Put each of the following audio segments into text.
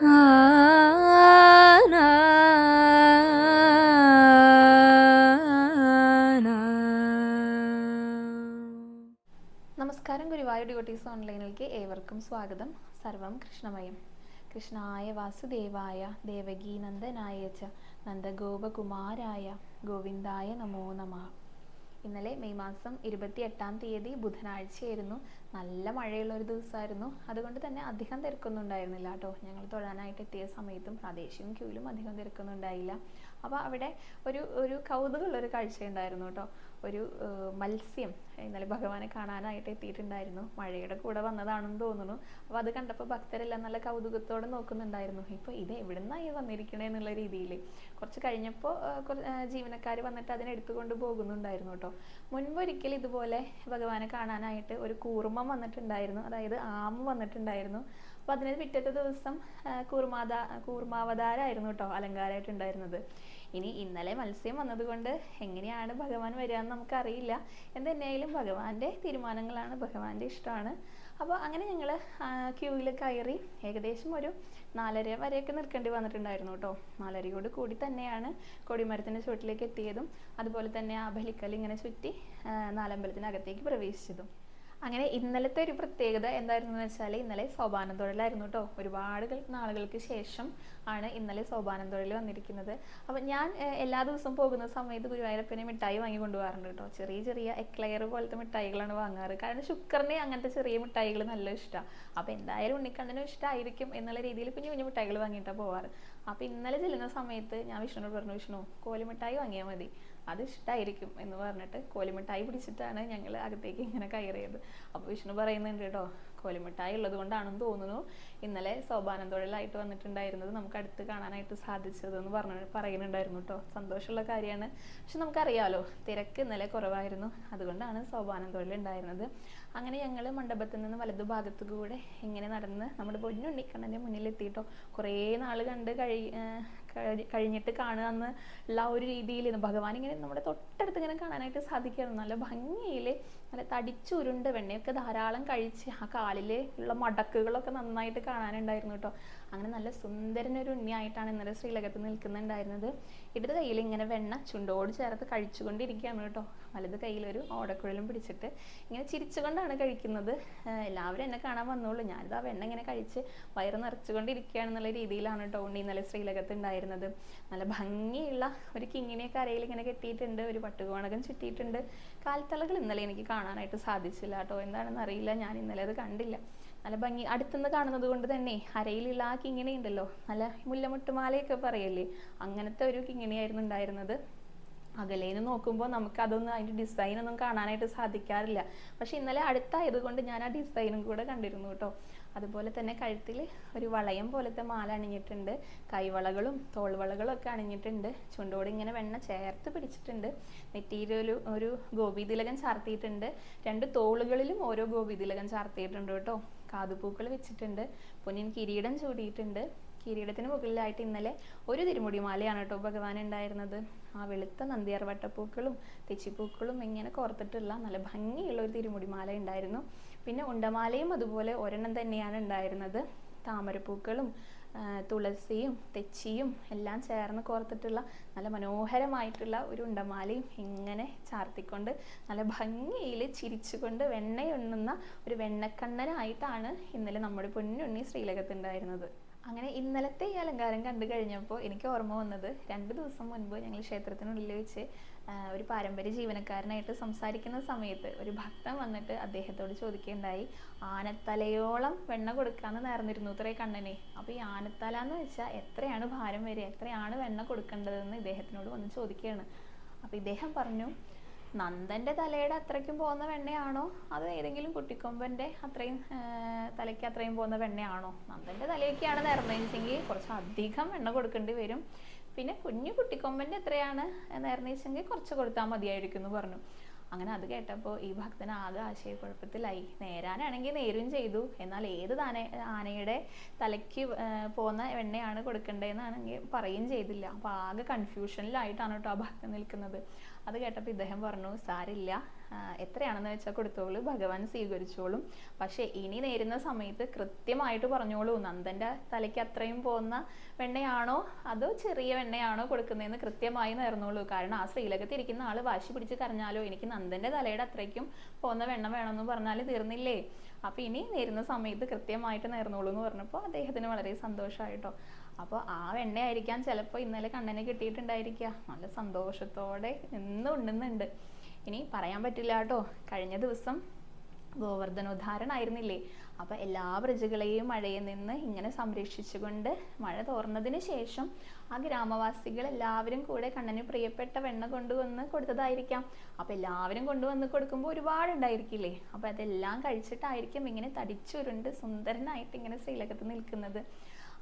നമസ്കാരം ഗുരുവായൂർ ഡ്യൂട്ടീസ് ഓൺലൈനിലേക്ക് ഏവർക്കും സ്വാഗതം. സർവം കൃഷ്ണമയം. കൃഷ്ണായ വാസുദേവായ ദേവകീ നന്ദനായ നന്ദഗോപകുമാരായ ഗോവിന്ദായ നമോ നമ. ഇന്നലെ മെയ് മാസം ഇരുപത്തി എട്ടാം തീയതി ബുധനാഴ്ചയായിരുന്നു നല്ല മഴയുള്ള ഒരു ദിവസമായിരുന്നു അതുകൊണ്ട് തന്നെ അധികം തിരക്കൊന്നും ഉണ്ടായിരുന്നില്ല കേട്ടോ. ഞങ്ങൾ തൊഴാനായിട്ട് എത്തിയ സമയത്തും പ്രാദേശികം ക്യൂലും അധികം തിരക്കൊന്നും ഉണ്ടായില്ല അപ്പോൾ അവിടെ ഒരു ഒരു കൗതുകമുള്ളൊരു കാഴ്ചയുണ്ടായിരുന്നു കേട്ടോ. ഒരു മത്സ്യം ഇന്നലെ ഭഗവാനെ കാണാനായിട്ട് എത്തിയിട്ടുണ്ടായിരുന്നു. മഴയുടെ കൂടെ വന്നതാണെന്ന് തോന്നുന്നു. അപ്പോൾ അത് കണ്ടപ്പോൾ ഭക്തരെല്ലാം നല്ല കൗതുകത്തോടെ നോക്കുന്നുണ്ടായിരുന്നു. ഇപ്പോൾ ഇത് എവിടുന്നായി വന്നിരിക്കണേ എന്നുള്ള രീതിയിൽ കുറച്ച് കഴിഞ്ഞപ്പോൾ ജീവനക്കാർ വന്നിട്ട് അതിനെടുത്തുകൊണ്ട് പോകുന്നുണ്ടായിരുന്നു കേട്ടോ. മുൻപൊരിക്കൽ ഇതുപോലെ ഭഗവാനെ കാണാനായിട്ട് ഒരു കൂർമ്മം വന്നിട്ടുണ്ടായിരുന്നു. അതായത് ആമ വന്നിട്ടുണ്ടായിരുന്നു. അപ്പോൾ അതിന് പിറ്റത്തെ ദിവസം കൂർമാത കൂർമാവതാരായിരുന്നു കേട്ടോ അലങ്കാരമായിട്ടുണ്ടായിരുന്നത്. ഇനി ഇന്നലെ മത്സ്യം വന്നതുകൊണ്ട് എങ്ങനെയാണ് ഭഗവാൻ വരിക എന്ന് നമുക്കറിയില്ല. എന്തെന്നായാലും ഭഗവാന്റെ തീരുമാനങ്ങളാണ് ഭഗവാന്റെ ഇഷ്ടമാണ്. അപ്പോൾ അങ്ങനെ ഞങ്ങൾ ക്യൂവിൽ കയറി ഏകദേശം ഒരു നാലര വരെയൊക്കെ നിൽക്കേണ്ടി വന്നിട്ടുണ്ടായിരുന്നു കേട്ടോ നാലരയോട് കൂടി തന്നെയാണ് കൊടിമരത്തിന്റെ ചുവട്ടിലേക്ക് എത്തിയതും അതുപോലെ തന്നെ ആ ബലിക്കൽ ഇങ്ങനെ ചുറ്റി നാലമ്പലത്തിനകത്തേക്ക് പ്രവേശിച്ചതും. അങ്ങനെ ഇന്നലത്തെ ഒരു പ്രത്യേകത എന്തായിരുന്നു എന്ന് വെച്ചാൽ ഇന്നലെ സോപാനം തൊഴിലായിരുന്നു കേട്ടോ ഒരുപാട് കൾ- നാളുകൾക്ക് ശേഷം ആണ് ഇന്നലെ സോപാനം തൊഴിൽ വന്നിരിക്കുന്നത്. അപ്പം ഞാൻ എല്ലാ ദിവസവും പോകുന്ന സമയത്ത് ഗുരുവായൂരപ്പനെ മിഠായി വാങ്ങി കൊണ്ടുപോകാറുണ്ട് കേട്ടോ ചെറിയ ചെറിയ എക്ലെയർ പോലത്തെ മിഠായികളാണ് വാങ്ങാറ്. കാരണം ശുക്രനെ അങ്ങനത്തെ ചെറിയ മിഠായികൾ നല്ല ഇഷ്ടമാണ് അപ്പം എന്തായാലും ഉണ്ണിക്കണ്ണനും ഇഷ്ടമായിരിക്കും എന്നുള്ള രീതിയിൽ കുഞ്ഞു കുഞ്ഞു മിഠായികൾ വാങ്ങിയിട്ടാണ് പോവാറ്. അപ്പം ഇന്നലെ ചെല്ലുന്ന സമയത്ത് ഞാൻ വിഷ്ണുവിനോട് പറഞ്ഞു വിഷ്ണു കോലിമിഠായി വാങ്ങിയാൽ മതി. അത് ഇഷ്ടമായിരിക്കും എന്ന് പറഞ്ഞിട്ട് കോലിമിഠായി പിടിച്ചിട്ടാണ് ഞങ്ങൾ അകത്തേക്ക് ഇങ്ങനെ കയറിയത്. അപ്പോൾ വിഷ്ണു പറയുന്നുണ്ട് കേട്ടോ കോലിമിഠായി ഉള്ളത് കൊണ്ടാണെന്ന് തോന്നുന്നു. ഇന്നലെ സോപാനം തൊഴിലായിട്ട് വന്നിട്ടുണ്ടായിരുന്നത് നമുക്ക് അടുത്ത് കാണാനായിട്ട് സാധിച്ചത് എന്ന് പറഞ്ഞു പറയുന്നുണ്ടായിരുന്നു കേട്ടോ. സന്തോഷമുള്ള കാര്യമാണ്. പക്ഷെ നമുക്കറിയാമല്ലോ തിരക്ക് ഇന്നലെ കുറവായിരുന്നു. അതുകൊണ്ടാണ് സോപാനം തൊഴിൽ ഉണ്ടായിരുന്നത് അങ്ങനെ ഞങ്ങൾ മണ്ഡപത്തിൽ നിന്ന് വലതു ഭാഗത്തു കൂടെ ഇങ്ങനെ നടന്ന് നമ്മുടെ പൊന്നുണ്ണിക്കണ്ണന്റെ മുന്നിലെത്തിയിട്ടോ കുറേ നാൾ കണ്ട് കഴി- കഴിഞ്ഞിട്ട് കാണുക ഉള്ള ആ ഒരു രീതിയിൽ ഭഗവാൻ ഇങ്ങനെ നമ്മുടെ തൊട്ടടുത്ത് ഇങ്ങനെ കാണാനായിട്ട് സാധിക്കുകയാണ്. നല്ല ഭംഗിയിൽ നല്ല തടിച്ചുരുണ്ട് വെണ്ണയൊക്കെ ധാരാളം കഴിച്ച് ആ കാലിൽ ഉള്ള മടക്കുകളൊക്കെ നന്നായിട്ട് കാണാനുണ്ടായിരുന്നു കേട്ടോ. അങ്ങനെ നല്ല സുന്ദരനൊരു ഉണ്ണിയായിട്ടാണ് ഇന്നലെ ശ്രീലകത്ത് നിൽക്കുന്നുണ്ടായിരുന്നത്. ഇടത് കയ്യിൽ ഇങ്ങനെ വെണ്ണ ചുണ്ടോട് ചേർത്ത് കഴിച്ചുകൊണ്ടിരിക്കുകയാണ് കേട്ടോ. വലത് കയ്യിലൊരു ഓടക്കുഴലും പിടിച്ചിട്ട് ഇങ്ങനെ ചിരിച്ചുകൊണ്ടാണ് കഴിക്കുന്നത്. എല്ലാവരും എന്നെ കാണാൻ വന്നോളൂ. ഞാനിത് ആ വെണ്ണ ഇങ്ങനെ കഴിച്ച് വയറ് നിറച്ചുകൊണ്ടിരിക്കുകയാണെന്നുള്ള രീതിയിലാണ് കേട്ടോ ഉണ്ണി ഇന്നലെ ശ്രീലകത്ത് ഉണ്ടായിരുന്നത്. നല്ല ഭംഗിയുള്ള ഒരു കിങ്ങിനെ കരയിൽ ഇങ്ങനെ കെട്ടിയിട്ടുണ്ട്. ഒരു പട്ടുകോണകം ചുറ്റിയിട്ടുണ്ട്. കാൽത്തളകൾ ഇന്നലെ എനിക്ക് കാണാനായിട്ട് സാധിച്ചില്ല കേട്ടോ. എന്താണെന്ന് അറിയില്ല. ഞാൻ ഇന്നലെ അത് കണ്ടില്ല. നല്ല ഭംഗി. അടുത്തുനിന്ന് കാണുന്നത് കൊണ്ട് തന്നെ അരയിലുള്ള ആ കിങ്ങിണി ഉണ്ടല്ലോ. നല്ല മുല്ലമുട്ടുമാലയൊക്കെ പറയല്ലേ? അങ്ങനത്തെ ഒരു കിങ്ങിണിയായിരുന്നു ഉണ്ടായിരുന്നത്. അകലേന്ന് നോക്കുമ്പോൾ നമുക്ക് അതൊന്നും അതിന്റെ ഡിസൈനൊന്നും കാണാനായിട്ട് സാധിക്കാറില്ല. പക്ഷെ ഇന്നലെ അടുത്തായത് കൊണ്ട് ഞാൻ ആ ഡിസൈനും കൂടെ കണ്ടിരുന്നു കേട്ടോ. അതുപോലെ തന്നെ കഴുത്തിൽ ഒരു വളയം പോലത്തെ മാല അണിഞ്ഞിട്ടുണ്ട്. കൈവളകളും തോൾവളകളും ഒക്കെ അണിഞ്ഞിട്ടുണ്ട്. ചുണ്ടോട് ഇങ്ങനെ വെണ്ണ ചേർത്ത് പിടിച്ചിട്ടുണ്ട്. നെറ്റിയിൽ ഒരു ഒരു ഗോപിതിലകം ചാർത്തിയിട്ടുണ്ട്. രണ്ട് തോളുകളിലും ഓരോ ഗോപിതിലകം ചാർത്തിയിട്ടുണ്ട് കേട്ടോ. കാതുപൂക്കൾ വെച്ചിട്ടുണ്ട്. പൊന്നിൻ കിരീടം ചൂടിയിട്ടുണ്ട്. കിരീടത്തിന് മുകളിലായിട്ട് ഇന്നലെ ഒരു തിരുമുടി മാലയാണ് കേട്ടോ ഭഗവാൻ ഉണ്ടായിരുന്നത്. ആ വെളുത്ത നന്ദിയാർ വട്ടപ്പൂക്കളും തെച്ചിപ്പൂക്കളും ഇങ്ങനെ കോർത്തിട്ടുള്ള നല്ല ഭംഗിയുള്ള ഒരു തിരുമുടി മാല ഉണ്ടായിരുന്നു. പിന്നെ ഉണ്ടമാലയും അതുപോലെ ഒരെണ്ണം തന്നെയാണ് ഉണ്ടായിരുന്നത്. താമരപ്പൂക്കളും തുളസിയും തെച്ചിയും എല്ലാം ചേർന്ന് കോർത്തിട്ടുള്ള നല്ല മനോഹരമായിട്ടുള്ള ഒരു ഉണ്ടമാലയും ഇങ്ങനെ ചാർത്തിക്കൊണ്ട് നല്ല ഭംഗിയിൽ ചിരിച്ചുകൊണ്ട് വെണ്ണയുണ്ണുന്ന ഒരു വെണ്ണക്കണ്ണനായിട്ടാണ് ഇന്നലെ നമ്മുടെ പൊന്നുണ്ണി ശ്രീലകത്തുണ്ടായിരുന്നത്. അങ്ങനെ ഇന്നലത്തെ ഈ അലങ്കാരം കണ്ടു കഴിഞ്ഞപ്പോൾ എനിക്ക് ഓർമ്മ വന്നത് രണ്ട് ദിവസം മുൻപ് ഞങ്ങൾ ക്ഷേത്രത്തിനുള്ളിൽ വെച്ച് ഒരു പാരമ്പര്യ ജീവനക്കാരനായിട്ട് സംസാരിക്കുന്ന സമയത്ത് ഒരു ഭക്തൻ വന്നിട്ട് അദ്ദേഹത്തോട് ചോദിക്കുകയുണ്ടായി ആനത്തലയോളം വെണ്ണ കൊടുക്കാന്ന് നേർന്നിരുന്നു ഇത്രേ കണ്ണനെ. അപ്പോൾ ഈ ആനത്തല എന്ന് വെച്ചാൽ എത്രയാണ് ഭാരം വരെ എത്രയാണ് വെണ്ണ കൊടുക്കേണ്ടതെന്ന് ഇദ്ദേഹത്തിനോട് വന്ന് ചോദിക്കുകയാണ്. അപ്പോൾ ഇദ്ദേഹം പറഞ്ഞു നന്ദന്റെ തലയുടെ അത്രയ്ക്കും പോകുന്ന വെണ്ണയാണോ? അത് ഏതെങ്കിലും കുട്ടിക്കൊമ്പന്റെ അത്രയും തലയ്ക്ക് അത്രയും പോകുന്ന വെണ്ണയാണോ? നന്ദന്റെ തലയൊക്കെയാണ് നേർന്നതെങ്കിൽ കുറച്ച് അധികം വെണ്ണ കൊടുക്കേണ്ടി വരും. പിന്നെ കുഞ്ഞു കുട്ടിക്കൊമ്പന്റെ എത്രയാണ് നേർന്നതെങ്കിൽ കുറച്ച് കൊടുത്താൽ മതിയായിരിക്കും എന്ന് പറഞ്ഞു. അങ്ങനെ അത് കേട്ടപ്പോൾ ഈ ഭക്തൻ ആകെ ആശയക്കുഴപ്പത്തിലായി. നേരാനാണെങ്കിൽ നേരും ചെയ്തു. എന്നാൽ ഏത് താന ആനയുടെ തലയ്ക്ക് പോകുന്ന എണ്ണയാണ് കൊടുക്കേണ്ടതെന്നാണെങ്കിൽ പറയുകയും ചെയ്തില്ല. അപ്പോൾ ആകെ കൺഫ്യൂഷനിലായിട്ടാണ് കേട്ടോ ആ ഭക്തൻ നിൽക്കുന്നത്. അത് കേട്ടപ്പോൾ ഇദ്ദേഹം പറഞ്ഞു സാരില്ല എത്രയാണെന്ന് വെച്ചാൽ കൊടുത്തോളൂ ഭഗവാൻ സ്വീകരിച്ചോളും. പക്ഷേ ഇനി നേരുന്ന സമയത്ത് കൃത്യമായിട്ട് പറഞ്ഞോളൂ നന്ദന്റെ തലയ്ക്ക് അത്രയും പോകുന്ന വെണ്ണയാണോ അതോ ചെറിയ വെണ്ണയാണോ കൊടുക്കുന്നതെന്ന് കൃത്യമായി നേർന്നോളൂ. കാരണം ആ ശ്രീലകത്തിരിക്കുന്ന ആൾ വാശി പിടിച്ച് കരഞ്ഞാലോ എനിക്ക് നന്ദന്റെ തലയുടെ അത്രയ്ക്കും പോകുന്ന വെണ്ണ വേണമെന്ന് പറഞ്ഞാൽ തീർന്നില്ലേ. അപ്പോൾ ഇനി നേരുന്ന സമയത്ത് കൃത്യമായിട്ട് നേർന്നോളൂ എന്ന് പറഞ്ഞപ്പോൾ അദ്ദേഹത്തിന് വളരെ സന്തോഷമായിട്ടോ അപ്പോൾ ആ വെണ്ണയായിരിക്കാം ചിലപ്പോൾ ഇന്നലെ കണ്ണനെ കിട്ടിയിട്ടുണ്ടായിരിക്കുക നല്ല സന്തോഷത്തോടെ എന്നും ഉണ്ണുന്നുണ്ട്. ഇനി പറയാൻ പറ്റില്ല കേട്ടോ. കഴിഞ്ഞ ദിവസം ഗോവർദ്ധനോദ്ധാരണമായിരുന്നില്ലേ അപ്പോൾ എല്ലാ പ്രജകളെയും മഴയിൽ നിന്ന് ഇങ്ങനെ സംരക്ഷിച്ചുകൊണ്ട് മഴ തോർന്നതിന് ശേഷം ആ ഗ്രാമവാസികൾ എല്ലാവരും കൂടെ കണ്ണന് പ്രിയപ്പെട്ട വെണ്ണ കൊണ്ടുവന്ന് കൊടുത്തതായിരിക്കാം. അപ്പോൾ എല്ലാവരും കൊണ്ടുവന്ന് കൊടുക്കുമ്പോൾ ഒരുപാട് ഉണ്ടായിരിക്കില്ലേ? അപ്പോൾ അതെല്ലാം കഴിച്ചിട്ടായിരിക്കും ഇങ്ങനെ തടിച്ചുരുണ്ട് സുന്ദരനായിട്ട് ഇങ്ങനെ ശ്രീലകത്ത് നിൽക്കുന്നത്.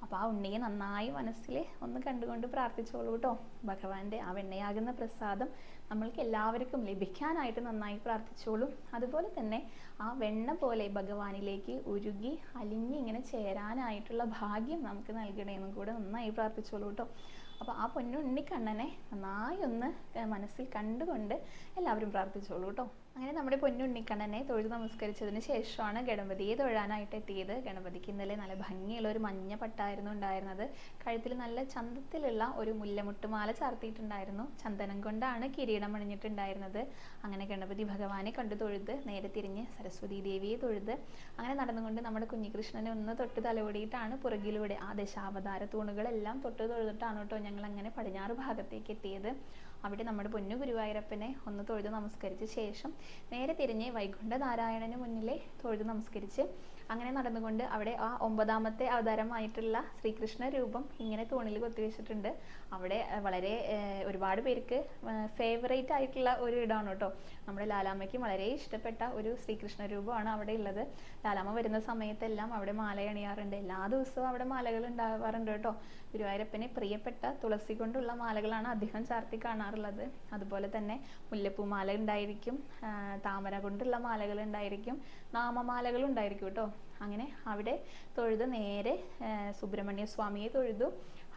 അപ്പോൾ ആ ഉണ്ണിയെ നന്നായി മനസ്സിൽ ഒന്ന് കണ്ടുകൊണ്ട് പ്രാർത്ഥിച്ചോളൂ കേട്ടോ ഭഗവാന്റെ ആ വെണ്ണയാകുന്ന പ്രസാദം നമ്മൾക്ക് എല്ലാവർക്കും ലഭിക്കാനായിട്ട് നന്നായി പ്രാർത്ഥിച്ചോളൂ. അതുപോലെ തന്നെ ആ വെണ്ണ പോലെ ഭഗവാനിലേക്ക് ഉരുകി അലിഞ്ഞ് ഇങ്ങനെ ചേരാനായിട്ടുള്ള ഭാഗ്യം നമുക്ക് നൽകണേന്നും കൂടെ നന്നായി പ്രാർത്ഥിച്ചോളൂ കേട്ടോ അപ്പോൾ ആ പൊന്നുണ്ണിക്കണ്ണനെ നന്നായി ഒന്ന് മനസ്സിൽ കണ്ടുകൊണ്ട് എല്ലാവരും പ്രാർത്ഥിച്ചോളൂ കേട്ടോ അങ്ങനെ നമ്മുടെ പൊന്നുണ്ണിക്കണ്ണനെ തൊഴുത് നമസ്കരിച്ചതിന് ശേഷമാണ് ഗണപതിയെ തൊഴാനായിട്ട് എത്തിയത്. ഗണപതിക്ക് ഇന്നലെ നല്ല ഭംഗിയുള്ള ഒരു മഞ്ഞ പട്ടായിരുന്നു ഉണ്ടായിരുന്നത്. കഴുത്തിൽ നല്ല ചന്തത്തിലുള്ള ഒരു മുല്ലമുട്ടുമാല ചാർത്തിയിട്ടുണ്ടായിരുന്നു. ചന്ദനം കൊണ്ടാണ് കിരീടം അണിഞ്ഞിട്ടുണ്ടായിരുന്നത്. അങ്ങനെ ഗണപതി ഭഗവാനെ കണ്ടു തൊഴുത് നേരെ തിരിഞ്ഞ് സരസ്വതി ദേവിയെ തൊഴുത് അങ്ങനെ നടന്നുകൊണ്ട് നമ്മുടെ കുഞ്ഞികൃഷ്ണനെ ഒന്ന് തൊട്ട് തലോടിയിട്ടാണ് പുറകിലൂടെ ആ ദശാവതാര തൂണുകളെല്ലാം തൊട്ട് തൊഴുതിട്ടാണ് കേട്ടോ ഞങ്ങൾ അങ്ങനെ പടിഞ്ഞാറ് ഭാഗത്തേക്ക് എത്തിയത്. അവിടെ നമ്മുടെ പൊന്നു ഗുരുവായൂരപ്പനെ ഒന്ന് തൊഴുത് നമസ്കരിച്ച ശേഷം നേരെ തിരിഞ്ഞ് വൈകുണ്ഠ നാരായണന് മുന്നിലെ തൊഴുത് നമസ്കരിച്ച് അങ്ങനെ നടന്നുകൊണ്ട് അവിടെ ആ ഒമ്പതാമത്തെ അവതാരമായിട്ടുള്ള ശ്രീകൃഷ്ണ രൂപം ഇങ്ങനെ തൂണിൽ കൊത്തിവെച്ചിട്ടുണ്ട്. അവിടെ വളരെ ഒരുപാട് പേർക്ക് ഫേവറേറ്റ് ആയിട്ടുള്ള ഒരു ഇടമാണ് കേട്ടോ. നമ്മുടെ ലാലാമ്മയ്ക്ക് വളരെ ഇഷ്ടപ്പെട്ട ഒരു ശ്രീകൃഷ്ണ രൂപമാണ് അവിടെ ഉള്ളത്. ലാലാമ്മ വരുന്ന സമയത്തെല്ലാം അവിടെ മാല അണിയാറുണ്ട് എല്ലാ ദിവസവും അവിടെ മാലകൾ ഉണ്ടാവാറുണ്ട് കേട്ടോ. ഗുരുവായൂരപ്പനെ പ്രിയപ്പെട്ട തുളസി കൊണ്ടുള്ള മാലകളാണ് അധികം ചാർത്തി കാണാറുള്ളത്. അതുപോലെ തന്നെ മുല്ലപ്പൂ മാല ഉണ്ടായിരിക്കും താമര കൊണ്ടുള്ള മാലകൾ ഉണ്ടായിരിക്കും നാമമാലകൾ ഉണ്ടായിരിക്കും കേട്ടോ. അങ്ങനെ അവിടെ തൊഴുത് നേരെ സുബ്രഹ്മണ്യ സ്വാമിയെ തൊഴുതു.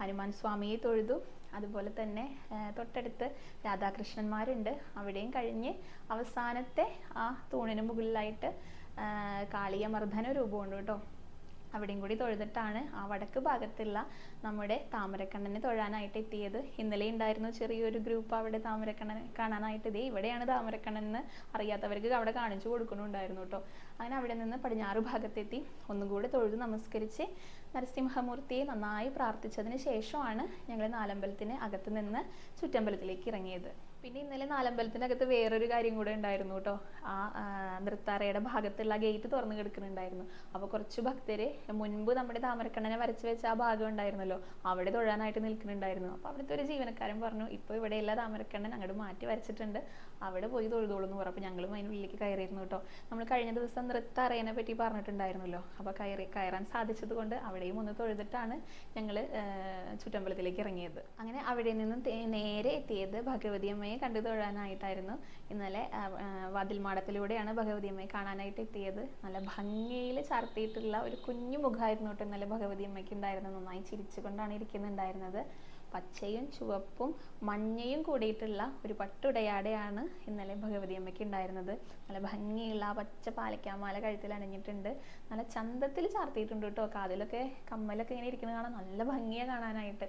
ഹനുമാൻ സ്വാമിയെ തൊഴുതു. അതുപോലെ തന്നെ തൊട്ടടുത്ത് രാധാകൃഷ്ണന്മാരുണ്ട്. അവിടെയും കഴിഞ്ഞ് അവസാനത്തെ ആ തൂണിന് മുകളിലായിട്ട് കാളിയമർദ്ദന രൂപമുണ്ട് കേട്ടോ. അവിടെയും കൂടി തൊഴുതിട്ടാണ് ആ വടക്ക് ഭാഗത്തുള്ള നമ്മുടെ താമരക്കണ്ണനെ തൊഴാനായിട്ട് എത്തിയത്. ഇന്നലെ ഉണ്ടായിരുന്നു ചെറിയൊരു ഗ്രൂപ്പ് അവിടെ താമരക്കണ്ണൻ കാണാനായിട്ട് ഇതേ ഇവിടെയാണ് താമരക്കണ്ണൻ എന്ന് അറിയാത്തവർക്ക് അവിടെ കാണിച്ചു കൊടുക്കുന്നുണ്ടായിരുന്നു കേട്ടോ. അങ്ങനെ അവിടെ നിന്ന് പടിഞ്ഞാറ് ഭാഗത്തെത്തി ഒന്നും കൂടി തൊഴുത് നമസ്കരിച്ച് നരസിംഹമൂർത്തിയെ നന്നായി പ്രാർത്ഥിച്ചതിന് ശേഷമാണ് ഞങ്ങൾ നാലമ്പലത്തിന് അകത്ത് നിന്ന് ചുറ്റമ്പലത്തിലേക്ക് ഇറങ്ങിയത്. പിന്നെ ഇന്നലെ നാലമ്പലത്തിനകത്ത് വേറൊരു കാര്യം കൂടെ ഉണ്ടായിരുന്നു കേട്ടോ. ആ നൃത്താറയുടെ ഭാഗത്തുള്ള ഗേറ്റ് തുറന്നു കിടക്കുന്നുണ്ടായിരുന്നു. അപ്പോൾ കുറച്ച് ഭക്തര് മുൻപ് നമ്മുടെ താമരക്കണ്ണനെ വരച്ച് വെച്ച ആ ഭാഗം ഉണ്ടായിരുന്നല്ലോ അവിടെ തൊഴാനായിട്ട് നിൽക്കുന്നുണ്ടായിരുന്നു. അപ്പോൾ അവിടുത്തെ ഒരു ജീവനക്കാരൻ പറഞ്ഞു ഇപ്പോൾ ഇവിടെയുള്ള താമരക്കണ്ണൻ അങ്ങോട്ട് മാറ്റി വരച്ചിട്ടുണ്ട്. അവിടെ പോയി തൊഴുതോളൂ എന്ന് പറഞ്ഞു ഞങ്ങളും അതിനുള്ളിലേക്ക് കയറിയിരുന്നു കേട്ടോ. നമ്മൾ കഴിഞ്ഞ ദിവസം നൃത്താറേനെ പറ്റി പറഞ്ഞിട്ടുണ്ടായിരുന്നല്ലോ. അപ്പോൾ കയറി കയറാൻ സാധിച്ചത് കൊണ്ട് അവിടെയും ഒന്ന് തൊഴുതിട്ടാണ് ഞങ്ങൾ ചുറ്റമ്പലത്തിലേക്ക് ഇറങ്ങിയത്. അങ്ങനെ അവിടെ നിന്നും നേരെ എത്തിയത് ഭഗവതി അമ്മയെ കണ്ടു തൊഴാനായിട്ടായിരുന്നു. ഇന്നലെ വാതിൽമാടത്തിലൂടെയാണ് ഭഗവതി അമ്മയെ കാണാനായിട്ട് എത്തിയത്. നല്ല ഭംഗിയിൽ ചാർത്തിയിട്ടുള്ള ഒരു കുഞ്ഞു മുഖമായിരുന്നു കേട്ടോ ഇന്നലെ ഭഗവതി അമ്മയ്ക്ക് ഉണ്ടായിരുന്നത്. നന്നായി ചിരിച്ചുകൊണ്ടാണ് ഇരിക്കുന്നുണ്ടായിരുന്നത്. പച്ചയും ചുവപ്പും മഞ്ഞയും കൂടിയിട്ടുള്ള ഒരു പട്ടുടയാടയാണ് ഇന്നലെ ഭഗവതി അമ്മയ്ക്ക് ഉണ്ടായിരുന്നത്. നല്ല ഭംഗിയുള്ള ആ പച്ച പാലക്കാമാല കഴുത്തിൽ അണിഞ്ഞിട്ടുണ്ട്. നല്ല ചന്തത്തിൽ ചാർത്തിയിട്ടുണ്ട് കേട്ടോ. കാതിലൊക്കെ കമ്മലൊക്കെ ഇങ്ങനെ ഇരിക്കുന്നത് കാണാൻ നല്ല ഭംഗിയാണ് കാണാനായിട്ട്.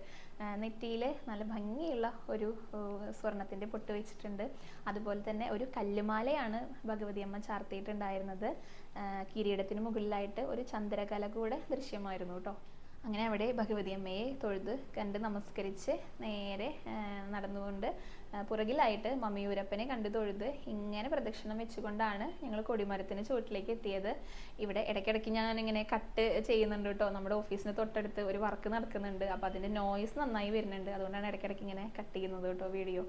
നെറ്റിയിൽ നല്ല ഭംഗിയുള്ള ഒരു സ്വർണത്തിന്റെ പൊട്ട് വെച്ചിട്ടുണ്ട്. അതുപോലെ തന്നെ ഒരു കല്ലുമാലയാണ് ഭഗവതി അമ്മ ചാർത്തിയിട്ടുണ്ടായിരുന്നത്. കിരീടത്തിന് മുകളിലായിട്ട് ഒരു ചന്ദ്രകല കൂടെ ദൃശ്യമായിരുന്നു കേട്ടോ. അങ്ങനെ അവിടെ ഭഗവതി അമ്മയെ തൊഴുത് കണ്ട് നമസ്കരിച്ച് നേരെ നടന്നുകൊണ്ട് പുറകിലായിട്ട് മമ്മിയൂരപ്പനെ കണ്ടു തൊഴുത് ഇങ്ങനെ പ്രദക്ഷിണം വെച്ചുകൊണ്ടാണ് ഞങ്ങൾ കൊടിമരത്തിന് ചുവട്ടിലേക്ക് എത്തിയത്. ഇവിടെ ഇടയ്ക്കിടയ്ക്ക് ഞാൻ ഇങ്ങനെ കട്ട് ചെയ്യുന്നുണ്ട് കേട്ടോ. നമ്മുടെ ഓഫീസിന് തൊട്ടടുത്ത് ഒരു വർക്ക് നടക്കുന്നുണ്ട്. അപ്പോൾ അതിന്റെ നോയ്സ് നന്നായി വരുന്നുണ്ട്. അതുകൊണ്ടാണ് ഇടയ്ക്കിടയ്ക്ക് ഇങ്ങനെ കട്ട് ചെയ്യുന്നത് കേട്ടോ വീഡിയോ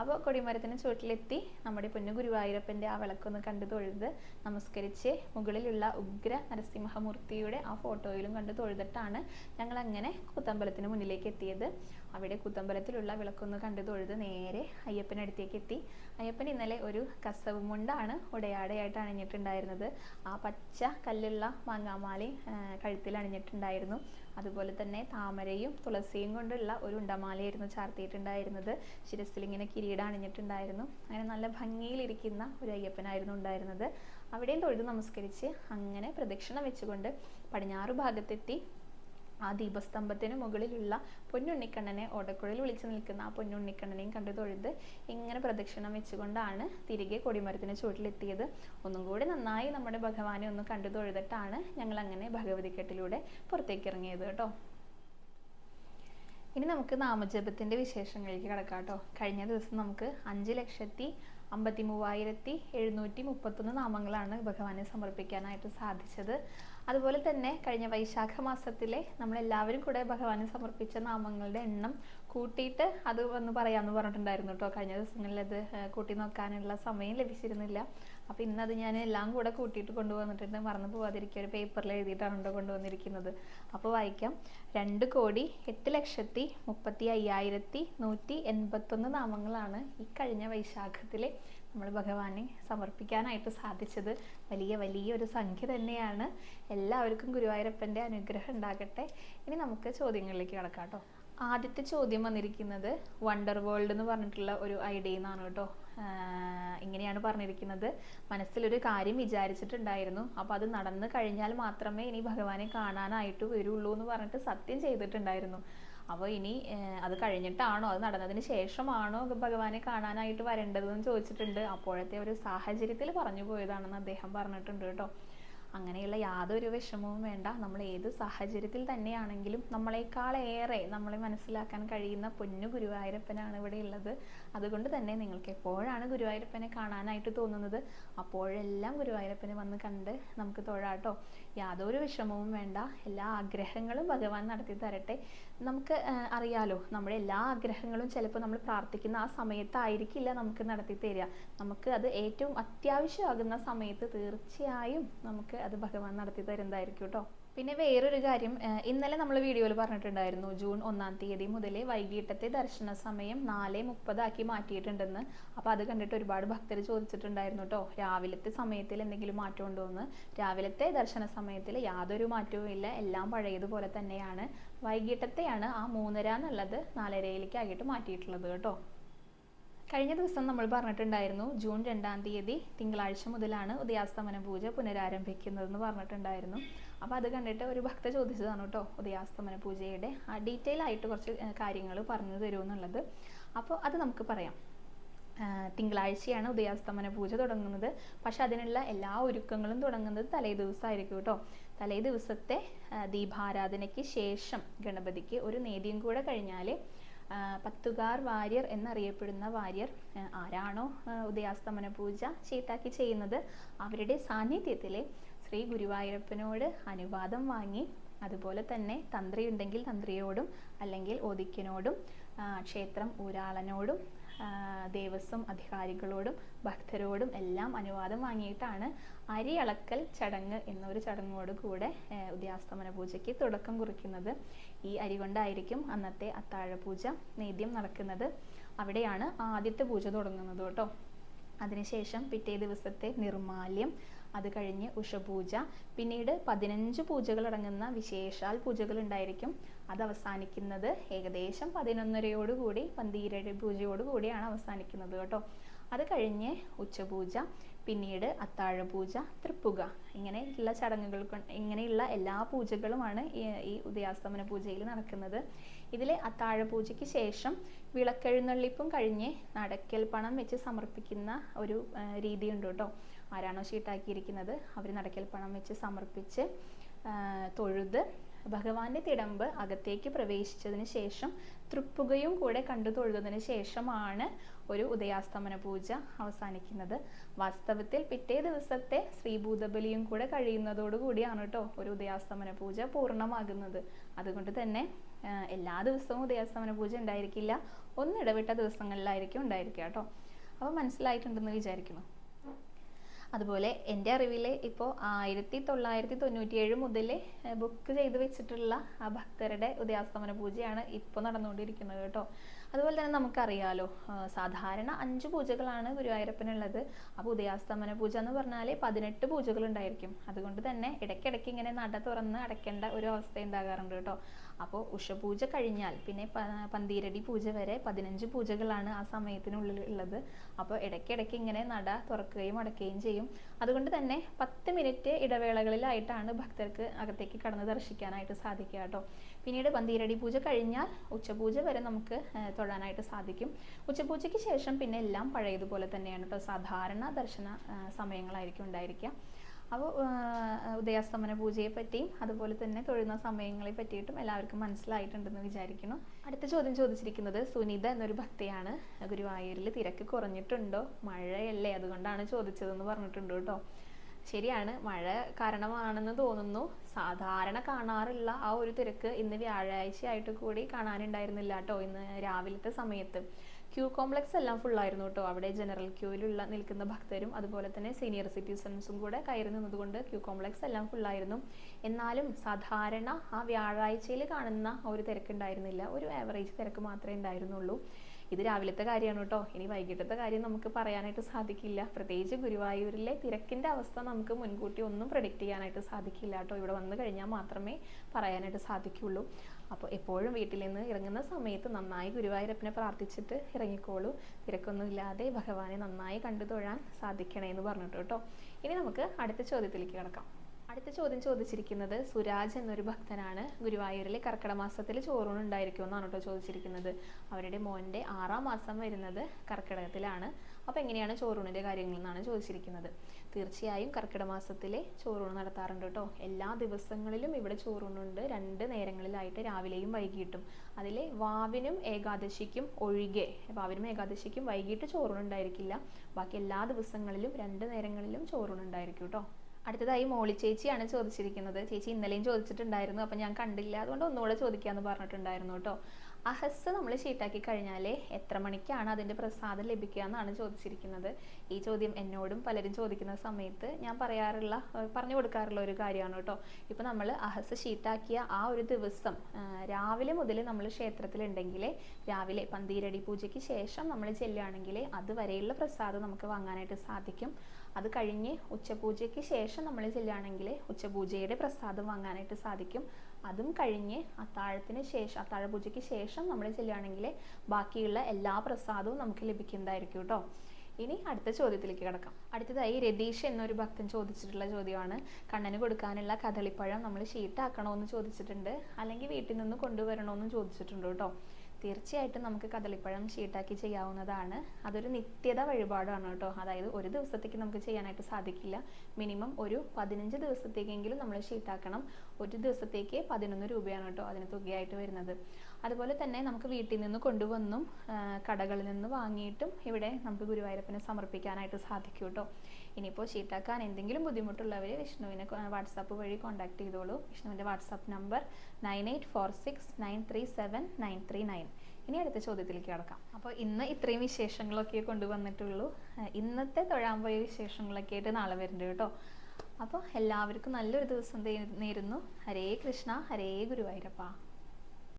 അപ്പോൾ കൊടിമരത്തിന് ചുവട്ടിലെത്തി നമ്മുടെ പൊന്നു ഗുരുവായൂരപ്പന്റെ ആ വിളക്കൊന്ന് കണ്ടു തൊഴുത് നമസ്കരിച്ച് മുകളിലുള്ള ഉഗ്ര നരസിംഹമൂർത്തിയുടെ ആ ഫോട്ടോയിലും കണ്ടു തൊഴുതിട്ടാണ് ഞങ്ങൾ അങ്ങനെ കൂത്തമ്പലത്തിന് മുന്നിലേക്ക് എത്തിയത്. അവിടെ കുത്തമ്പലത്തിലുള്ള വിളക്കൊന്ന് കണ്ടു തൊഴുത് നേരെ അയ്യപ്പനടുത്തേക്ക് എത്തി അയ്യപ്പൻ ഇന്നലെ ഒരു കസവ് മുണ്ടാണ് ഉടയാടയായിട്ട് അണിഞ്ഞിട്ടുണ്ടായിരുന്നത്. ആ പച്ച കല്ലുള്ള മാങ്ങാമാലി കഴുത്തിൽ അണിഞ്ഞിട്ടുണ്ടായിരുന്നു. അതുപോലെ തന്നെ താമരയും തുളസിയും കൊണ്ടുള്ള ഒരു ഉണ്ടമാലയായിരുന്നു ചാർത്തിയിട്ടുണ്ടായിരുന്നത്. ശിരസിൽ ഇങ്ങനെ കിരീടം അണിഞ്ഞിട്ടുണ്ടായിരുന്നു. അങ്ങനെ നല്ല ഭംഗിയിലിരിക്കുന്ന ഒരു അയ്യപ്പനായിരുന്നു ഉണ്ടായിരുന്നത്. അവിടെയും തൊഴുത് നമസ്കരിച്ച് അങ്ങനെ പ്രദക്ഷിണം വെച്ചുകൊണ്ട് പടിഞ്ഞാറ് ഭാഗത്തെത്തി. ആ ദീപസ്തംഭത്തിന് മുകളിലുള്ള പൊന്നുണ്ണിക്കണ്ണനെ ഓടക്കുഴൽ വിളിച്ചു നിൽക്കുന്ന ആ പൊന്നുണ്ണിക്കണ്ണനെയും കണ്ടു തൊഴുത് ഇങ്ങനെ പ്രദക്ഷിണം വെച്ചുകൊണ്ടാണ് തിരികെ കൊടിമരത്തിന് ചുവട്ടിലെത്തിയത്. ഒന്നും കൂടി നന്നായി നമ്മുടെ ഭഗവാനെ ഒന്ന് കണ്ടു തൊഴുതിട്ടാണ് ഞങ്ങൾ അങ്ങനെ ഭഗവതിക്കെട്ടിലൂടെ പുറത്തേക്ക് ഇറങ്ങിയത് കേട്ടോ. ഇനി നമുക്ക് നാമജപത്തിന്റെ വിശേഷങ്ങളിലേക്ക് കിടക്കാം കേട്ടോ. കഴിഞ്ഞ ദിവസം നമുക്ക് അഞ്ച് ലക്ഷത്തി അമ്പത്തി മൂവായിരത്തി എഴുന്നൂറ്റി മുപ്പത്തൊന്ന് നാമങ്ങളാണ് ഭഗവാനെ സമർപ്പിക്കാനായിട്ട് സാധിച്ചത്. അതുപോലെ തന്നെ കഴിഞ്ഞ വൈശാഖ മാസത്തിലെ നമ്മളെല്ലാവരും കൂടെ ഭഗവാനെ സമർപ്പിച്ച നാമങ്ങളുടെ എണ്ണം കൂട്ടിയിട്ട് അത് വന്ന് പറയാമെന്ന് പറഞ്ഞിട്ടുണ്ടായിരുന്നു കേട്ടോ. കഴിഞ്ഞ ദിവസങ്ങളിൽ അത് കൂട്ടി നോക്കാനുള്ള സമയം ലഭിച്ചിരുന്നില്ല. അപ്പോൾ ഇന്നത് ഞാൻ എല്ലാം കൂടെ കൂട്ടിയിട്ട് കൊണ്ടുവന്നിട്ടുണ്ട്. മറന്നു പോവാതിരിക്കുക ഒരു പേപ്പറിൽ എഴുതിയിട്ടാണ് കേട്ടോ കൊണ്ടുവന്നിരിക്കുന്നത്. അപ്പോൾ വായിക്കാം. രണ്ട് കോടി എട്ട് ലക്ഷത്തി മുപ്പത്തി അയ്യായിരത്തി നൂറ്റി എൺപത്തൊന്ന് നാമങ്ങളാണ് ഈ കഴിഞ്ഞ വൈശാഖത്തിലെ നമ്മൾ ഭഗവാനെ സമർപ്പിക്കാനായിട്ട് സാധിച്ചത്. വലിയ വലിയ ഒരു സംഖ്യ തന്നെയാണ്. എല്ലാവർക്കും ഗുരുവായൂരപ്പന്റെ അനുഗ്രഹം ഉണ്ടാകട്ടെ. ഇനി നമുക്ക് ചോദ്യങ്ങളിലേക്ക് കിടക്കാം കേട്ടോ ആദ്യത്തെ ചോദ്യം വന്നിരിക്കുന്നത് വണ്ടർ വേൾഡ് എന്ന് പറഞ്ഞിട്ടുള്ള ഒരു ഐഡിയ എന്നാണ് കേട്ടോ. ഇങ്ങനെയാണ് പറഞ്ഞിരിക്കുന്നത്. മനസ്സിലൊരു കാര്യം വിചാരിച്ചിട്ടുണ്ടായിരുന്നു. അപ്പോൾ അത് നടന്നു കഴിഞ്ഞാൽ മാത്രമേ ഇനി ഭഗവാനെ കാണാനായിട്ട് വരുള്ളൂ എന്ന് പറഞ്ഞിട്ട് സത്യം ചെയ്തിട്ടുണ്ടായിരുന്നു. അപ്പോൾ ഇനി അത് കഴിഞ്ഞിട്ടാണോ? അത് നടന്നതിന് ശേഷമാണോ ഭഗവാനെ കാണാനായിട്ട് വരേണ്ടതെന്ന് ചോദിച്ചിട്ടുണ്ട്. അപ്പോഴത്തെ ഒരു സാഹചര്യത്തിൽ പറഞ്ഞു പോയതാണെന്ന് അദ്ദേഹം പറഞ്ഞിട്ടുണ്ട് കേട്ടോ. അങ്ങനെയുള്ള യാതൊരു വിഷമവും വേണ്ട. നമ്മൾ ഏത് സാഹചര്യത്തിൽ തന്നെയാണെങ്കിലും നമ്മളെക്കാളേറെ നമ്മളെ മനസ്സിലാക്കാൻ കഴിയുന്ന പൊന്നു ഗുരുവായൂരപ്പനാണ് ഇവിടെ ഉള്ളത്. അതുകൊണ്ട് തന്നെ നിങ്ങൾക്ക് എപ്പോഴാണ് ഗുരുവായൂരപ്പനെ കാണാനായിട്ട് തോന്നുന്നത്? അപ്പോഴെല്ലാം ഗുരുവായൂരപ്പനെ വന്ന് കണ്ട് നമുക്ക് തൊഴാട്ടോ യാതൊരു വിഷമവും വേണ്ട. എല്ലാ ആഗ്രഹങ്ങളും ഭഗവാൻ നടത്തി തരട്ടെ നമുക്ക് അറിയാലോ നമ്മുടെ എല്ലാ ആഗ്രഹങ്ങളും ചിലപ്പോൾ നമ്മൾ പ്രാർത്ഥിക്കുന്ന ആ സമയത്തായിരിക്കില്ല നമുക്ക് നടത്തി തരിക. നമുക്ക് അത് ഏറ്റവും അത്യാവശ്യമാകുന്ന സമയത്ത് തീർച്ചയായും നമുക്ക് അത് ഭഗവാൻ നടത്തി തരുന്നതായിരിക്കും കേട്ടോ. പിന്നെ വേറൊരു കാര്യം ഇന്നലെ നമ്മൾ വീഡിയോയിൽ പറഞ്ഞിട്ടുണ്ടായിരുന്നു ജൂൺ ഒന്നാം തീയതി മുതൽ വൈകിട്ടത്തെ ദർശന സമയം നാല് മുപ്പതാക്കി മാറ്റിയിട്ടുണ്ടെന്ന്. അപ്പോൾ അത് കണ്ടിട്ട് ഒരുപാട് ഭക്തർ ചോദിച്ചിട്ടുണ്ടായിരുന്നു കേട്ടോ രാവിലത്തെ സമയത്തിൽ എന്തെങ്കിലും മാറ്റം ഉണ്ടോ എന്ന് രാവിലത്തെ ദർശന സമയത്തിൽ യാതൊരു മാറ്റവും ഇല്ല എല്ലാം പഴയതുപോലെ തന്നെയാണ്. വൈകിട്ടത്തെയാണ് ആ മൂന്നര എന്നുള്ളത് നാലരയിലേക്ക് ആയിട്ട് മാറ്റിയിട്ടുള്ളത് കേട്ടോ. കഴിഞ്ഞ ദിവസം നമ്മൾ പറഞ്ഞിട്ടുണ്ടായിരുന്നു ജൂൺ രണ്ടാം തീയതി തിങ്കളാഴ്ച മുതലാണ് ഉദയാസ്തമന പൂജ പുനരാരംഭിക്കുന്നതെന്ന് പറഞ്ഞിട്ടുണ്ടായിരുന്നു. അപ്പോൾ അത് കണ്ടിട്ട് ഒരു ഭക്ത ചോദിച്ചതാണ് കേട്ടോ ഉദയാസ്തമന പൂജയുടെ ആ ഡീറ്റെയിൽ ആയിട്ട് കുറച്ച് കാര്യങ്ങൾ പറഞ്ഞു തരുമെന്നുള്ളത്. അപ്പോൾ അത് നമുക്ക് പറയാം. തിങ്കളാഴ്ചയാണ് ഉദയാസ്തമന പൂജ തുടങ്ങുന്നത്. പക്ഷെ അതിനുള്ള എല്ലാ ഒരുക്കങ്ങളും തുടങ്ങുന്നത് തലേ ദിവസമായിരിക്കും കേട്ടോ. തലേ ദിവസത്തെ ദീപാരാധനയ്ക്ക് ശേഷം ഗണപതിക്ക് ഒരു നേദ്യം കൂടെ കഴിഞ്ഞാൽ പത്തുകാർ വാര്യർ എന്നറിയപ്പെടുന്ന വാര്യർ ആരാണോ ഉദയാസ്തമന പൂജ ചീട്ടാക്കി ചെയ്യുന്നത് അവരുടെ സാന്നിധ്യത്തിൽ ശ്രീ ഗുരുവായൂരപ്പനോട് അനുവാദം വാങ്ങി അതുപോലെ തന്നെ തന്ത്രി ഉണ്ടെങ്കിൽ തന്ത്രിയോടും അല്ലെങ്കിൽ ഓദിക്കനോടും ക്ഷേത്രം ഊരാളനോടും ദേവസ്വം അധികാരികളോടും ഭക്തരോടും എല്ലാം അനുവാദം വാങ്ങിയിട്ടാണ് അരി അളക്കൽ ചടങ്ങ് എന്നൊരു ചടങ്ങോട് കൂടെ ഉദയാസ്തമന പൂജയ്ക്ക് തുടക്കം കുറിക്കുന്നത്. ഈ അരി കൊണ്ടായിരിക്കും അന്നത്തെ അത്താഴ പൂജ നേദ്യം നടക്കുന്നത്. അവിടെയാണ് ആദ്യത്തെ പൂജ തുടങ്ങുന്നത് കേട്ടോ. അതിനുശേഷം പിറ്റേ ദിവസത്തെ നിർമാല്യം അത് കഴിഞ്ഞ് ഉഷപൂജ. പിന്നീട് പതിനഞ്ച് പൂജകൾ അടങ്ങുന്ന വിശേഷാൽ പൂജകൾ ഉണ്ടായിരിക്കും അത് അവസാനിക്കുന്നത് ഏകദേശം പതിനൊന്നരയോടുകൂടി പന്തീരടി പൂജയോടുകൂടിയാണ് അവസാനിക്കുന്നത് കേട്ടോ. അത് കഴിഞ്ഞ് ഉച്ചപൂജ പിന്നീട് അത്താഴപൂജ തൃപ്പുക ഇങ്ങനെയുള്ള ചടങ്ങുകൾ ഇങ്ങനെയുള്ള എല്ലാ പൂജകളുമാണ് ഈ ഉദയാസ്തമന പൂജയിൽ നടക്കുന്നത്. ഇതിൽ അത്താഴപൂജയ്ക്ക് ശേഷം വിളക്കെഴുന്നള്ളിപ്പും കഴിഞ്ഞ് നടക്കൽ പണം വെച്ച് സമർപ്പിക്കുന്ന ഒരു രീതിയുണ്ട് കേട്ടോ. ആരാണോ ഷീട്ടാക്കിയിരിക്കുന്നത് അവർ നടക്കൽ പണം വെച്ച് സമർപ്പിച്ച് തൊഴുത് ഭഗവാന്റെ തിടമ്പ് അകത്തേക്ക് പ്രവേശിച്ചതിന് ശേഷം തൃപ്പുകയും കൂടെ കണ്ടു തൊഴുതതിന് ശേഷമാണ് ഒരു ഉദയാസ്തമന പൂജ അവസാനിക്കുന്നത്. വാസ്തവത്തിൽ പിറ്റേ ദിവസത്തെ ശ്രീഭൂതബലിയും കൂടെ കഴിയുന്നതോടുകൂടിയാണ് കേട്ടോ ഒരു ഉദയാസ്തമന പൂജ പൂർണമാകുന്നത്. അതുകൊണ്ട് തന്നെ എല്ലാ ദിവസവും ഉദയാസ്തമന പൂജ ഉണ്ടായിരിക്കില്ല. ഒന്നിടവിട്ട ദിവസങ്ങളിലായിരിക്കും ഉണ്ടായിരിക്കുക കേട്ടോ. അപ്പോൾ മനസ്സിലായിട്ടുണ്ടെന്ന് വിചാരിക്കുന്നു. അതുപോലെ എന്റെ അറിവിൽ ഇപ്പോൾ ആയിരത്തി തൊള്ളായിരത്തി തൊണ്ണൂറ്റിയേഴ് മുതൽ ബുക്ക് ചെയ്ത് വെച്ചിട്ടുള്ള ആ ഭക്തരുടെ ഉദയാസ്തമന പൂജയാണ് ഇപ്പോൾ നടന്നുകൊണ്ടിരിക്കുന്നത് കേട്ടോ. അതുപോലെ തന്നെ നമുക്കറിയാലോ സാധാരണ അഞ്ച് പൂജകളാണ് ഗുരുവായൂരപ്പനുള്ളത്. അപ്പോൾ ഉദയാസ്തമന പൂജ എന്ന് പറഞ്ഞാൽ പതിനെട്ട് പൂജകൾ ഉണ്ടായിരിക്കും അതുകൊണ്ട് തന്നെ ഇടയ്ക്കിടയ്ക്ക് ഇങ്ങനെ നട തുറന്ന് അടയ്ക്കേണ്ട ഒരു അവസ്ഥ ഉണ്ടാകാറുണ്ട് കേട്ടോ. അപ്പോൾ ഉഷപൂജ കഴിഞ്ഞാൽ പിന്നെ പന്തീരടി പൂജ വരെ പതിനഞ്ച് പൂജകളാണ് ആ സമയത്തിനുള്ളിൽ ഉള്ളത്. അപ്പോൾ ഇടയ്ക്കിടയ്ക്ക് ഇങ്ങനെ നട തുറക്കുകയും അടക്കുകയും ചെയ്യും. അതുകൊണ്ട് തന്നെ പത്ത് മിനിറ്റ് ഇടവേളകളിലായിട്ടാണ് ഭക്തർക്ക് അകത്തേക്ക് കടന്ന് ദർശിക്കാനായിട്ട് സാധിക്കുക കേട്ടോ. പിന്നീട് പന്തീരടി പൂജ കഴിഞ്ഞാൽ ഉച്ചപൂജ വരെ നമുക്ക് തൊഴാനായിട്ട് സാധിക്കും. ഉച്ചപൂജയ്ക്ക് ശേഷം പിന്നെ എല്ലാം പഴയതുപോലെ തന്നെയാണ് കേട്ടോ. സാധാരണ ദർശന സമയങ്ങളായിരിക്കും ഉണ്ടായിരിക്കുക. അപ്പോൾ ഉദയാസ്തമന പൂജയെ പറ്റിയും അതുപോലെ തന്നെ തൊഴുന്ന സമയങ്ങളെ പറ്റിയിട്ടും എല്ലാവർക്കും മനസ്സിലായിട്ടുണ്ടെന്ന് വിചാരിക്കുന്നു. അടുത്ത ചോദ്യം ചോദിച്ചിരിക്കുന്നത് സുനിത എന്നൊരു ഭക്തയാണ് ഗുരുവായൂരിൽ തിരക്ക് കുറഞ്ഞിട്ടുണ്ടോ? മഴയല്ലേ? അതുകൊണ്ടാണ് ചോദിച്ചതെന്ന് പറഞ്ഞിട്ടുണ്ട് കേട്ടോ. ശരിയാണ് മഴ കാരണമാണെന്ന് തോന്നുന്നു. സാധാരണ കാണാറുള്ള ആ ഒരു തിരക്ക് ഇന്ന് വ്യാഴാഴ്ചയായിട്ട് കൂടി കാണാനുണ്ടായിരുന്നില്ല കേട്ടോ ഇന്ന് രാവിലത്തെ സമയത്ത്. ക്യൂ കോംപ്ലക്സ് എല്ലാം ഫുള്ളായിരുന്നു കേട്ടോ. അവിടെ ജനറൽ ക്യൂവിലുള്ള നിൽക്കുന്ന ഭക്തരും അതുപോലെ തന്നെ സീനിയർ സിറ്റിസൺസും കൂടെ കയറി നിന്നതുകൊണ്ട് ക്യൂ കോംപ്ലക്സ് എല്ലാം ഫുള്ളായിരുന്നു എന്നാലും സാധാരണ ആ വ്യാഴാഴ്ചയിൽ കാണുന്ന ഒരു തിരക്കുണ്ടായിരുന്നില്ല. ഒരു ആവറേജ് തിരക്ക് മാത്രമേ ഉണ്ടായിരുന്നുള്ളൂ. ഇത് രാവിലത്തെ കാര്യമാണ് കേട്ടോ. ഇനി വൈകിട്ടത്തെ കാര്യം നമുക്ക് പറയാനായിട്ട് സാധിക്കില്ല. പ്രത്യേകിച്ച് ഗുരുവായൂരിലെ തിരക്കിന്റെ അവസ്ഥ നമുക്ക് മുൻകൂട്ടി ഒന്നും പ്രഡിക്റ്റ് ചെയ്യാനായിട്ട് സാധിക്കില്ല കേട്ടോ. ഇവിടെ വന്നു കഴിഞ്ഞാൽ മാത്രമേ പറയാനായിട്ട് സാധിക്കുള്ളൂ. അപ്പോൾ എപ്പോഴും വീട്ടിൽ നിന്ന് ഇറങ്ങുന്ന സമയത്ത് നന്നായി ഗുരുവായൂരപ്പനെ പ്രാർത്ഥിച്ചിട്ട് ഇറങ്ങിക്കോളൂ. തിരക്കൊന്നുമില്ലാതെ ഭഗവാനെ നന്നായി കണ്ടു തൊഴാൻ സാധിക്കണേ എന്ന് പറഞ്ഞിട്ട് കേട്ടോ. ഇനി നമുക്ക് അടുത്ത ചോദ്യത്തിലേക്ക് കിടക്കാം. അടുത്ത ചോദ്യം ചോദിച്ചിരിക്കുന്നത് സുരാജ് എന്നൊരു ഭക്തനാണ്. ഗുരുവായൂരിലെ കർക്കിടമാസത്തിൽ മാസത്തിൽ ചോറൂണ് ഉണ്ടായിരിക്കും എന്നാണ് കേട്ടോ ചോദിച്ചിരിക്കുന്നത്. അവരുടെ മോന്റെ ആറാം മാസം വരുന്നത് കർക്കിടകത്തിലാണ്. അപ്പോൾ എങ്ങനെയാണ് ചോറൂണിന്റെ കാര്യങ്ങൾ എന്നാണ് ചോദിച്ചിരിക്കുന്നത്. തീർച്ചയായും കർക്കിടമാസത്തിലെ ചോറൂണ് നടത്താറുണ്ട് കേട്ടോ. എല്ലാ ദിവസങ്ങളിലും ഇവിടെ ചോറൂണുണ്ട്. രണ്ട് നേരങ്ങളിലായിട്ട് രാവിലെയും വൈകിട്ടും. അതിൽ വാവിനും ഏകാദശിക്കും ഒഴികെ വാവിനും ഏകാദശിക്കും വൈകിട്ട് ചോറൂണുണ്ടായിരിക്കില്ല ബാക്കി എല്ലാ ദിവസങ്ങളിലും രണ്ട് നേരങ്ങളിലും ചോറൂണുണ്ടായിരിക്കും കേട്ടോ. അടുത്തതായി മോളി ചേച്ചിയാണ് ചോദിച്ചിരിക്കുന്നത്. ചേച്ചി ഇന്നലെയും ചോദിച്ചിട്ടുണ്ടായിരുന്നു. അപ്പം ഞാൻ കണ്ടില്ല. അതുകൊണ്ട് ഒന്നുകൂടെ ചോദിക്കാമെന്ന് പറഞ്ഞിട്ടുണ്ടായിരുന്നു കേട്ടോ. അഹസ് നമ്മൾ ഷീട്ടാക്കി കഴിഞ്ഞാൽ എത്ര മണിക്കാണ് അതിന്റെ പ്രസാദം ലഭിക്കുക എന്നാണ് ചോദിച്ചിരിക്കുന്നത്. ഈ ചോദ്യം എന്നോടും പലരും ചോദിക്കുന്ന സമയത്ത് ഞാൻ പറയാറുള്ള പറഞ്ഞു കൊടുക്കാറുള്ള ഒരു കാര്യമാണ് കേട്ടോ. ഇപ്പം നമ്മൾ അഹസ് ഷീട്ടാക്കിയ ആ ഒരു ദിവസം രാവിലെ മുതൽ നമ്മൾ ക്ഷേത്രത്തിലുണ്ടെങ്കിൽ രാവിലെ പന്തീരടി പൂജയ്ക്ക് ശേഷം നമ്മൾ ചെല്ലുകയാണെങ്കിൽ അതുവരെയുള്ള പ്രസാദം നമുക്ക് വാങ്ങാനായിട്ട് സാധിക്കും. അത് കഴിഞ്ഞ് ഉച്ചപൂജയ്ക്ക് ശേഷം നമ്മൾ ചെല്ലുകയാണെങ്കിൽ ഉച്ചപൂജയുടെ പ്രസാദം വാങ്ങാനായിട്ട് സാധിക്കും. അതും കഴിഞ്ഞ് അത്താഴത്തിന് ശേഷം അത്താഴ പൂജയ്ക്ക് ശേഷം നമ്മൾ ചെല്ലുകയാണെങ്കിൽ ബാക്കിയുള്ള എല്ലാ പ്രസാദവും നമുക്ക് ലഭിക്കുന്നതായിരിക്കും കേട്ടോ. ഇനി അടുത്ത ചോദ്യത്തിലേക്ക് കിടക്കാം. അടുത്തതായി രതീഷ് എന്നൊരു ഭക്തൻ ചോദിച്ചിട്ടുള്ള ചോദ്യമാണ്. കണ്ണന് കൊടുക്കാനുള്ള കദളിപ്പഴം നമ്മൾ ഷീട്ടാക്കണോ എന്ന് ചോദിച്ചിട്ടുണ്ട്. അല്ലെങ്കിൽ വീട്ടിൽ നിന്ന് കൊണ്ടുവരണോ എന്നും ചോദിച്ചിട്ടുണ്ട് കേട്ടോ. തീർച്ചയായിട്ടും നമുക്ക് കദളിപ്പഴം ഷീട്ടാക്കി ചെയ്യാവുന്നതാണ്. അതൊരു നിത്യത വഴിപാടാണ് കേട്ടോ. അതായത് ഒരു ദിവസത്തേക്ക് നമുക്ക് ചെയ്യാനായിട്ട് സാധിക്കില്ല. മിനിമം ഒരു പതിനഞ്ച് ദിവസത്തേക്കെങ്കിലും നമ്മൾ ഷീട്ടാക്കണം ഒരു ദിവസത്തേക്ക് പതിനൊന്ന് രൂപയാണ് കേട്ടോ അതിന് തുകയായിട്ട് വരുന്നത്. അതുപോലെ തന്നെ നമുക്ക് വീട്ടിൽ നിന്ന് കൊണ്ടുവന്നും കടകളിൽ നിന്ന് വാങ്ങിയിട്ടും ഇവിടെ നമുക്ക് ഗുരുവായൂരപ്പനെ സമർപ്പിക്കാനായിട്ട് സാധിക്കും കേട്ടോ. ഇനിയിപ്പോൾ ഷീട്ടാക്കാൻ എന്തെങ്കിലും ബുദ്ധിമുട്ടുള്ളവർ വിഷ്ണുവിനെ വാട്സാപ്പ് വഴി കോൺടാക്ട് ചെയ്തോളൂ. വിഷ്ണുവിന്റെ WhatsApp number nine eight four six nine three seven nine three nine. ഇനി അടുത്ത ചോദ്യത്തിലേക്ക് കിടക്കാം. അപ്പോൾ ഇന്ന് ഇത്രയും വിശേഷങ്ങളൊക്കെ കൊണ്ടുവന്നിട്ടുള്ളൂ. ഇന്നത്തെ തൊഴാൻ പോയ വിശേഷങ്ങളൊക്കെ ആയിട്ട് നാളെ വരുന്നുണ്ട് കേട്ടോ. അപ്പോൾ എല്ലാവർക്കും നല്ലൊരു ദിവസം നേരുന്നു. ഹരേ കൃഷ്ണ ഹരേ ഗുരുവായൂരപ്പ.